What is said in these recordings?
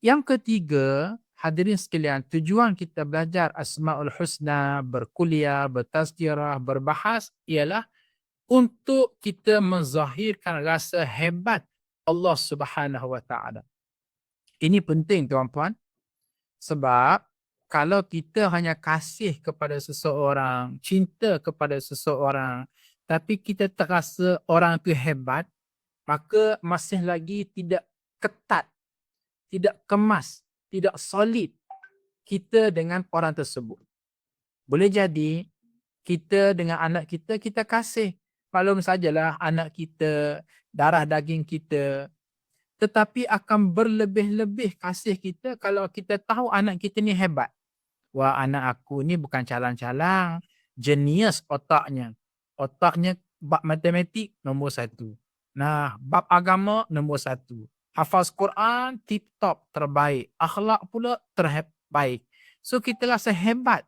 Yang ketiga, hadirin sekalian, tujuan kita belajar Asmaul Husna, berkuliah, bertazkirah, berbahas ialah untuk kita menzahirkan rasa hebat Allah Subhanahu Wa Taala. Ini penting tuan-tuan. Sebab kalau kita hanya kasih kepada seseorang, cinta kepada seseorang, tapi kita terasa orang itu hebat, maka masih lagi tidak ketat, tidak kemas, tidak solid kita dengan orang tersebut. Boleh jadi kita dengan anak kita, kita kasih. Maklum sajalah anak kita, darah daging kita. Tetapi akan berlebih-lebih kasih kita kalau kita tahu anak kita ni hebat wah anak aku ni bukan calang-calang, jenius otaknya. Otaknya bab matematik nombor satu. Nah, bab agama nombor satu. Hafaz Quran tip top terbaik. Akhlak pula terbaik. So kita rasa hebat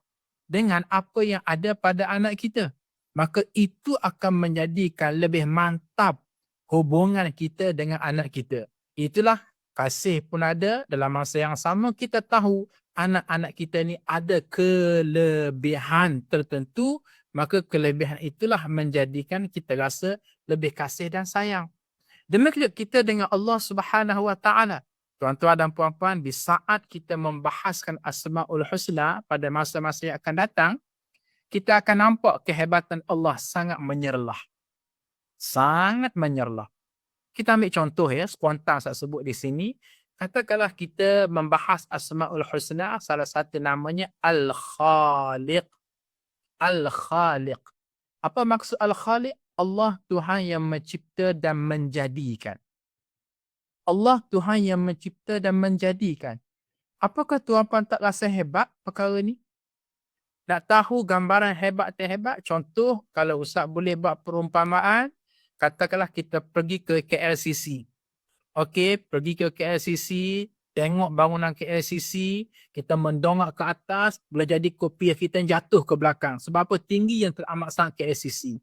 dengan apa yang ada pada anak kita. Maka itu akan menjadikan lebih mantap hubungan kita dengan anak kita. Itulah kasih pun ada dalam masa yang sama kita tahu anak-anak kita ni ada kelebihan tertentu, maka kelebihan itulah menjadikan kita rasa lebih kasih dan sayang. Demikian kita dengan Allah Subhanahu Wa Taala. Tuan-tuan dan puan-puan, di saat kita membahaskan Asmaul Husna pada masa-masa yang akan datang, kita akan nampak kehebatan Allah sangat menyerlah. Sangat menyerlah. Kita ambil contoh ya, spontan saya sebut di sini katakanlah kita membahas Asmaul Husna, salah satu namanya Al-Khaliq. Al-Khaliq. Apa maksud Al-Khaliq? Allah Tuhan yang mencipta dan menjadikan. Allah Tuhan yang mencipta dan menjadikan. Apakah tuan-tuan tak rasa hebat perkara ni? Nak tahu gambaran hebat atau hebat? Contoh, kalau Ustaz boleh buat perumpamaan, katakanlah kita pergi ke KLCC. Okey, pergi ke KLCC, tengok bangunan KLCC, kita mendongak ke atas, boleh jadi kopi kita jatuh ke belakang. Sebab apa? Tinggi yang teramat sangat KLCC.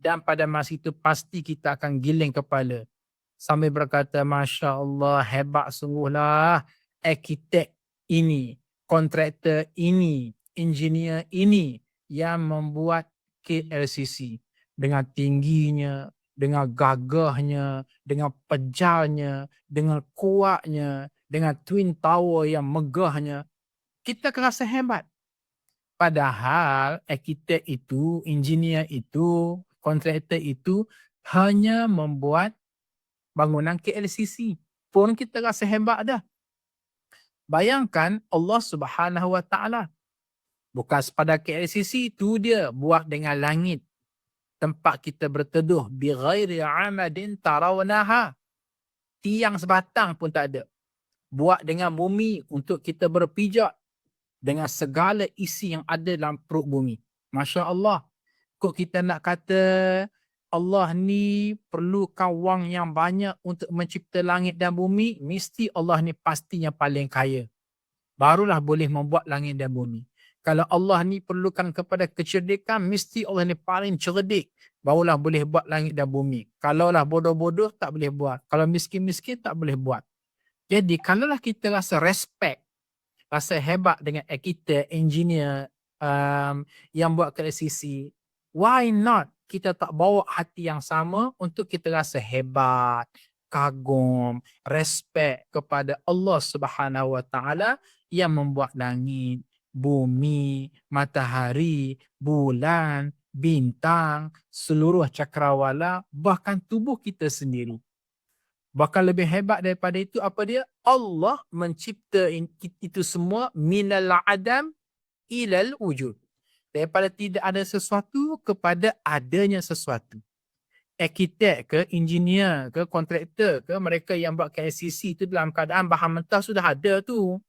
Dan pada masa itu pasti kita akan giling kepala. Sambil berkata, Masya Allah, hebat sungguhlah arkitek ini, kontraktor ini, engineer ini yang membuat KLCC dengan tingginya, dengan gagahnya, dengan pejalnya, dengan kuatnya, dengan twin tower yang megahnya, kita kerasa hebat. Padahal arkitek itu, engineer itu, kontraktor itu hanya membuat bangunan KLCC. Pun kita rasa hebat dah. Bayangkan Allah Subhanahu Wa Taala. Bukan pada KLCC itu dia buat dengan langit. Tempat kita berteduh bi ghairi amadin tarawnaha. Tiang sebatang pun tak ada. Buat dengan bumi untuk kita berpijak dengan segala isi yang ada dalam perut bumi. masya-Allah kok kita nak kata Allah ni perlukan wang yang banyak untuk mencipta langit dan bumi mesti Allah ni pastinya paling kaya barulah boleh membuat langit dan bumi kalau Allah ni perlukan kepada kecerdikan, mesti Allah ni paling cerdik. Barulah boleh buat langit dan bumi. Kalaulah bodoh-bodoh, tak boleh buat. Kalau miskin-miskin, tak boleh buat. Jadi, kalaulah kita rasa respect, rasa hebat dengan arkitek, engineer um, yang buat ke sisi, why not kita tak bawa hati yang sama untuk kita rasa hebat, kagum, respect kepada Allah Subhanahu Wa Taala yang membuat langit, bumi, matahari, bulan, bintang, seluruh cakrawala, bahkan tubuh kita sendiri. Bahkan lebih hebat daripada itu apa dia? Allah mencipta itu semua minal adam ilal wujud. Daripada tidak ada sesuatu kepada adanya sesuatu. Arkitek ke, engineer ke, kontraktor ke, mereka yang buat KLCC itu dalam keadaan bahan mentah sudah ada tu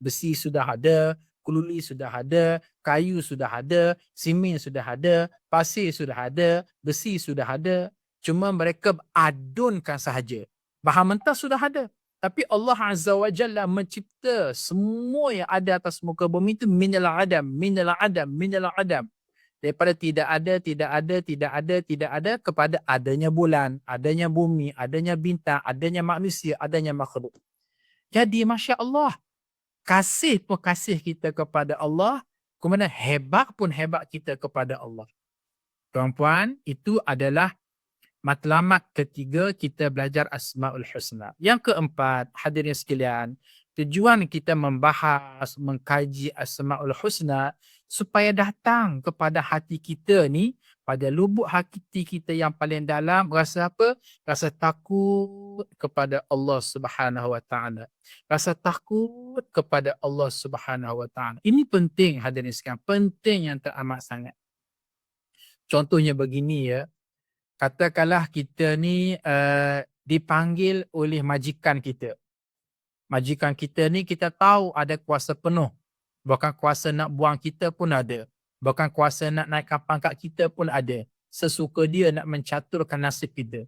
besi sudah ada, keluli sudah ada, kayu sudah ada, simen sudah ada, pasir sudah ada, besi sudah ada. Cuma mereka adunkan sahaja. Bahan mentah sudah ada. Tapi Allah Azza wa Jalla mencipta semua yang ada atas muka bumi itu minal adam, minal adam, minal adam. Daripada tidak ada, tidak ada, tidak ada, tidak ada kepada adanya bulan, adanya bumi, adanya bintang, adanya manusia, adanya makhluk. Jadi Masya Allah. Kasih pun kasih kita kepada Allah. Kemudian hebat pun hebat kita kepada Allah. Tuan-puan, itu adalah matlamat ketiga kita belajar Asma'ul Husna. Yang keempat, hadirin sekalian, tujuan kita membahas, mengkaji Asma'ul Husna supaya datang kepada hati kita ni pada lubuk hati kita yang paling dalam rasa apa? Rasa takut kepada Allah Subhanahu Wa Taala. Rasa takut kepada Allah Subhanahu Wa Taala. Ini penting hadirin sekalian, penting yang teramat sangat. Contohnya begini ya. Katakanlah kita ni uh, dipanggil oleh majikan kita. Majikan kita ni kita tahu ada kuasa penuh. Bahkan kuasa nak buang kita pun ada. Bahkan kuasa nak naikkan pangkat kita pun ada. Sesuka dia nak mencaturkan nasib kita.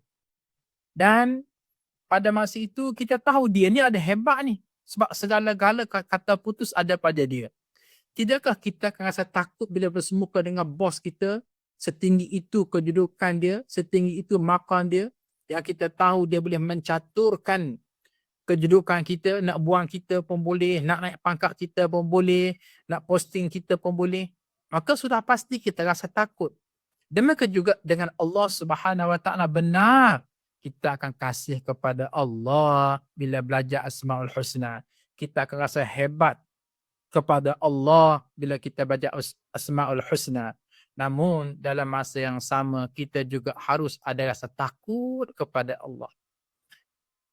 Dan pada masa itu kita tahu dia ni ada hebat ni. Sebab segala-gala kata putus ada pada dia. Tidakkah kita akan rasa takut bila bersemuka dengan bos kita? Setinggi itu kedudukan dia, setinggi itu makan dia. Yang kita tahu dia boleh mencaturkan kedudukan kita, nak buang kita pun boleh, nak naik pangkat kita pun boleh, nak posting kita pun boleh maka sudah pasti kita rasa takut. Demikian juga dengan Allah Subhanahu Wa Taala benar kita akan kasih kepada Allah bila belajar Asmaul Husna. Kita akan rasa hebat kepada Allah bila kita belajar Asmaul Husna. Namun dalam masa yang sama kita juga harus ada rasa takut kepada Allah.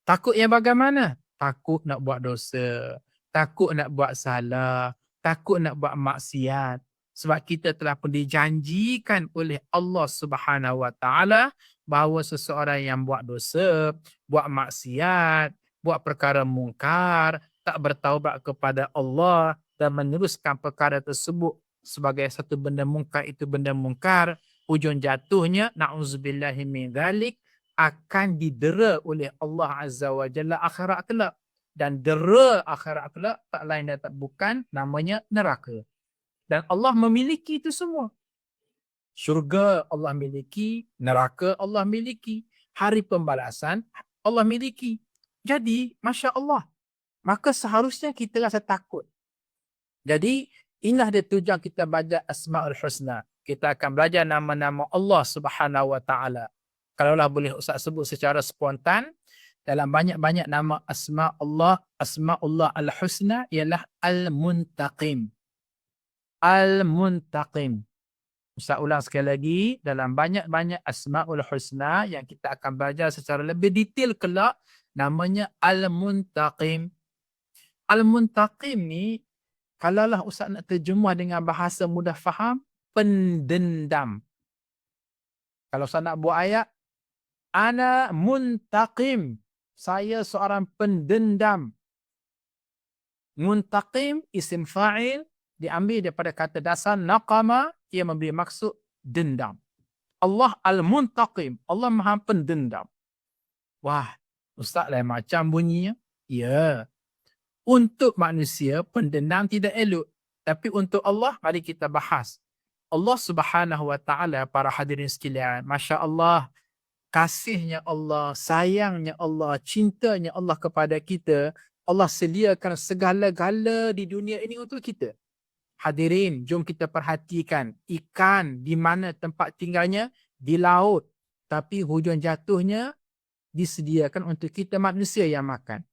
Takut yang bagaimana? Takut nak buat dosa, takut nak buat salah, takut nak buat maksiat, sebab kita telah pun dijanjikan oleh Allah Subhanahu Wa Taala bahawa seseorang yang buat dosa, buat maksiat, buat perkara mungkar, tak bertaubat kepada Allah dan meneruskan perkara tersebut sebagai satu benda mungkar itu benda mungkar, ujung jatuhnya na'udzubillahi min dzalik akan didera oleh Allah Azza wa Jalla akhirat kelak dan dera akhirat kelak tak lain dan tak bukan namanya neraka. Dan Allah memiliki itu semua. Syurga Allah miliki, neraka Allah miliki, hari pembalasan Allah miliki. Jadi, Masya Allah, maka seharusnya kita rasa takut. Jadi, inilah dia tujuan kita baca Asma'ul Husna. Kita akan belajar nama-nama Allah Subhanahu Wa Taala. Kalaulah boleh Ustaz sebut secara spontan, dalam banyak-banyak nama Asma Allah, Asma'ullah Al-Husna ialah Al-Muntaqim. Al-Muntaqim. Ustaz ulang sekali lagi dalam banyak-banyak Asma'ul Husna yang kita akan belajar secara lebih detail kelak namanya Al-Muntaqim. Al-Muntaqim ni kalaulah Ustaz nak terjemah dengan bahasa mudah faham, pendendam. Kalau Ustaz nak buat ayat, Ana muntaqim. Saya seorang pendendam. Muntaqim isim fa'il diambil daripada kata dasar naqama ia memberi maksud dendam. Allah Al-Muntaqim. Allah Maha Pendendam. Wah, ustaz lain macam bunyinya. Ya. Untuk manusia pendendam tidak elok. Tapi untuk Allah mari kita bahas. Allah Subhanahu Wa Taala para hadirin sekalian, masya-Allah kasihnya Allah, sayangnya Allah, cintanya Allah kepada kita, Allah sediakan segala-gala di dunia ini untuk kita. Hadirin, jom kita perhatikan ikan di mana tempat tinggalnya di laut. Tapi hujung jatuhnya disediakan untuk kita manusia yang makan.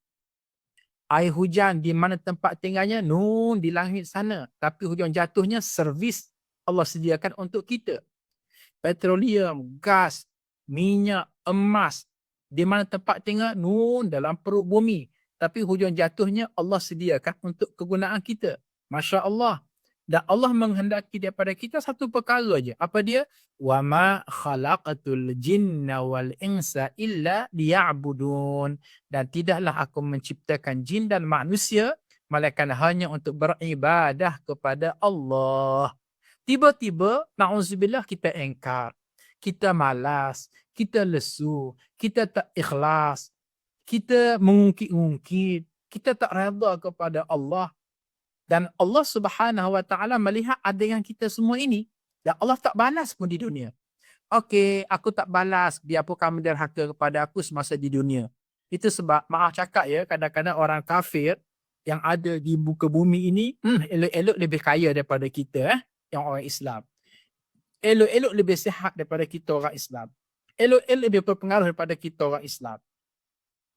Air hujan di mana tempat tinggalnya nun di langit sana. Tapi hujung jatuhnya servis Allah sediakan untuk kita. Petroleum, gas, minyak, emas. Di mana tempat tinggal nun dalam perut bumi. Tapi hujung jatuhnya Allah sediakan untuk kegunaan kita. Masya Allah. Dan Allah menghendaki daripada kita satu perkara aja. Apa dia? Wa ma khalaqatul jinna wal insa illa liya'budun. Dan tidaklah aku menciptakan jin dan manusia malaikat hanya untuk beribadah kepada Allah. Tiba-tiba na'udzubillah kita engkar. Kita malas, kita lesu, kita tak ikhlas, kita mengungkit-ungkit, kita tak redha kepada Allah dan Allah Subhanahu Wa Taala melihat ada yang kita semua ini dan Allah tak balas pun di dunia. Okey, aku tak balas biarpun kamu derhaka kepada aku semasa di dunia. Itu sebab maaf cakap ya kadang-kadang orang kafir yang ada di muka bumi ini hmm, elok-elok lebih kaya daripada kita eh yang orang Islam. Elok-elok lebih sihat daripada kita orang Islam. Elok-elok lebih berpengaruh daripada kita orang Islam.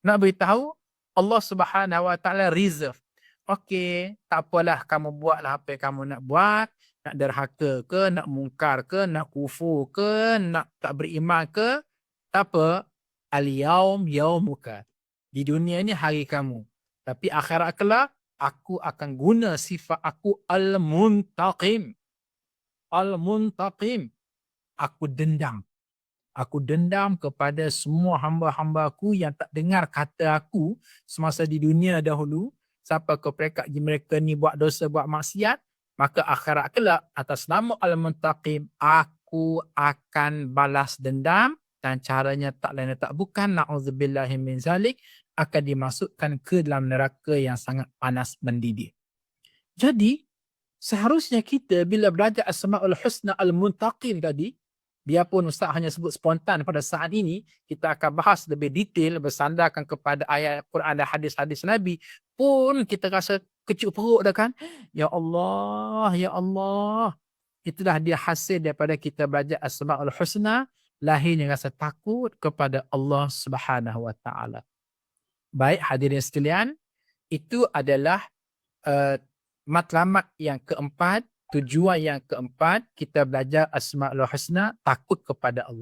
Nak beritahu Allah Subhanahu Wa Taala reserve. Okey, tak apalah kamu buatlah apa yang kamu nak buat, nak derhaka ke, nak mungkar ke, nak kufur ke, nak tak beriman ke, tak apa, al-yaum yaumuka. Di dunia ni hari kamu. Tapi akhirat kelak aku akan guna sifat aku al-muntaqim. Al-muntaqim. Aku dendam. Aku dendam kepada semua hamba-hamba aku yang tak dengar kata aku semasa di dunia dahulu. Siapa ke mereka, mereka ni buat dosa, buat maksiat. Maka akhirat kelak atas nama Al-Muntaqim, aku akan balas dendam dan caranya tak lain tak bukan na'udzubillahi min zalik akan dimasukkan ke dalam neraka yang sangat panas mendidih. Jadi, seharusnya kita bila belajar Asma'ul Husna Al-Muntaqim tadi, biarpun Ustaz hanya sebut spontan pada saat ini, kita akan bahas lebih detail bersandarkan kepada ayat Quran dan hadis-hadis Nabi, pun kita rasa kecil perut dah kan. Ya Allah, Ya Allah. Itulah dia hasil daripada kita belajar Asma'ul Husna, lahirnya rasa takut kepada Allah Subhanahu Wa Taala. Baik hadirin sekalian, itu adalah uh, matlamat yang keempat, tujuan yang keempat kita belajar Asma'ul Husna, takut kepada Allah.